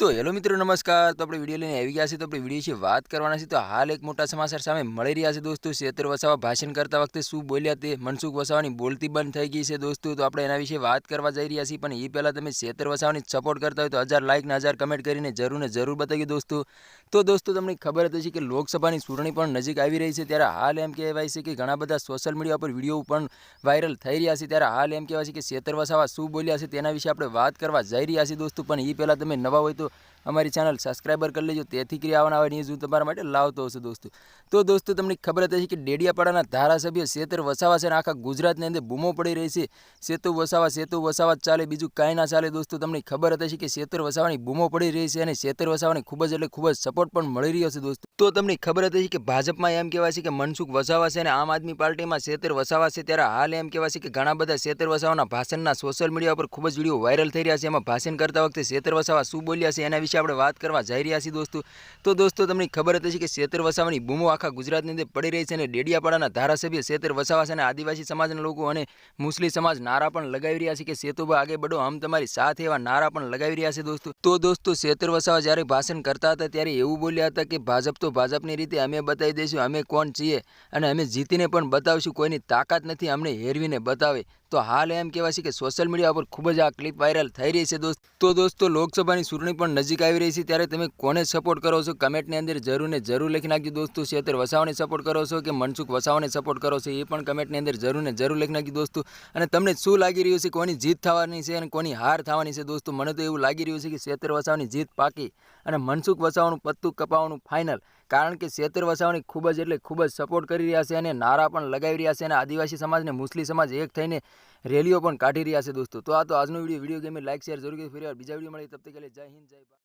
તો હેલો મિત્રો, નમસ્કાર. તો આપણે વીડિયો લઈને આવી ગયા છે તો આપણે વીડિયો વિશે વાત કરવાના છે તો હાલ એક મોટા સમાચાર સામે મળી રહ્યા છે દોસ્તો. શેતર વસાવા ભાષણ કરતા વખતે શું બોલ્યા તે મનસુખ વસાવાની બોલતી બંધ થઈ ગઈ છે દોસ્તો. તો આપણે એના વિશે વાત કરવા જઈ રહ્યા છીએ. પણ એ પહેલાં તમે શેતર વસાવાની સપોર્ટ કરતા હોય તો હજાર લાઇક ને હજાર કમેન્ટ કરીને જરૂર ને જરૂર બતાવી દોસ્તો. તો દોસ્તો, તમને ખબર હતી કે લોકસભાની ચૂંટણી પણ નજીક આવી રહી છે. ત્યારે હાલ એમ કહેવાય છે કે ઘણા બધા સોશિયલ મીડિયા પર વીડિયો પણ વાયરલ થઈ રહ્યા છે. ત્યારે હાલ એમ કહેવાય છે કે શેતર વસાવા શું બોલ્યા છે તેના વિશે આપણે વાત કરવા જઈ રહ્યા છીએ દોસ્તો. પણ એ પહેલાં તમે નવા હોય તો Gracias. અમારી ચેનલ સબસ્ક્રાઈબર કરી લેજો. તેથી કરી આવવાના આવે ન્યૂઝ હું તમારા માટે લાવતો હશે દોસ્તો. તો દોસ્તો, તમને ખબર હતી કે ડેડિયાપાડાના ધારાસભ્ય શેતર વસાવા છે અને આખા ગુજરાતની અંદર બૂમો પડી રહી છે. સેતુ વસાવા સેતુ વસાવા ચાલે, બીજું કાંઈ ના ચાલે દોસ્તો. તમને ખબર હતી કે શેતર વસાવાની બૂમો પડી રહી છે અને શેતર વસાવાની ખૂબ જ એટલે ખૂબ જ સપોર્ટ પણ મળી રહ્યો છે દોસ્તો. તો તમને ખબર હતી કે ભાજપમાં એમ કહેવાય છે કે મનસુખ વસાવા છે અને આમ આદમી પાર્ટીમાં શેતર વસાવા છે ત્યારે હાલ એમ કહેવાય છે કે ઘણા બધા શેતર વસાવાના ભાષણના સોશિયલ મીડિયા પર ખૂબ જ વીડિયો વાયરલ થઈ રહ્યા છે. એમાં ભાષણ કરતા વખતે શેતર વસાવા શું બોલ્યા છે એના વિશે આપણે વાત કરવા જઈ રહ્યા છીએ દોસ્તો. તો દોસ્તો, તમને ખબર હતી કે શેતર વસાવાની બૂમો આખા ગુજરાતની અંદર પડી રહી છે અને ડેડિયાપાડાના ધારાસભ્ય શેતર વસાવા અને આદિવાસી સમાજના લોકો અને મુસ્લિમ સમાજ નારા પણ લગાવી રહ્યા છે કે સેતુબા આગે બડો આમ તમારી સાથે એવા નારા પણ લગાવી રહ્યા છે દોસ્તો. તો દોસ્તો, શેતર વસાવા જ્યારે ભાષણ કરતા હતા ત્યારે એવું બોલ્યા હતા કે ભાજપ તો ભાજપની રીતે અમે બતાવી દઈશું, અમે કોણ છીએ અને અમે જીતીને પણ બતાવશું, કોઈની તાકાત નથી, અમને હેરવીને બતાવે. તો હાલ એમ કહેવાય છે કે સોશિયલ મીડિયા પર ખૂબ જ આ ક્લિપ વાયરલ થઈ રહી છે દોસ્ત. તો દોસ્તો, લોકસભાની ચૂંટણી પણ નજીક આવી રહી છે, ત્યારે તમે કોને સપોર્ટ કરો છો? કમેન્ટની અંદર જરૂર ને જરૂર લખી નાખજો દોસ્તો. શેતર વસાવાને સપોર્ટ કરો છો કે મનસુખ વસાવાને સપોર્ટ કરો છો એ પણ કમેન્ટની અંદર જરૂર ને જરૂર લખી નાખજો દોસ્તો. અને તમને શું લાગી રહ્યું છે કોની જીત થવાની છે અને કોની હાર થવાની છે દોસ્તો? મને તો એવું લાગી રહ્યું છે કે શેતર વસાવાની જીત પાકી અને મનસુખ વસાવાનું પત્તું કપાવવાનું ફાઇનલ કારણ કે શેતર વસાવાની ખૂબ જ એટલે ખૂબ જ સપોર્ટ કરી રહ્યા છે અને નારા પણ લગાવી રહ્યા છે અને આદિવાસી સમાજને મુસ્લિમ સમાજ એક થઈને રેલીઓ પણ કાઢી રહ્યા છે દોસ્તો. તો આ તો આજનો વીડિયો વીડિયો ગેમે લાઈક શેર જરૂર કરી ફરી બીજા વીડિયો મળી તબ તક જય હિન્દ, જય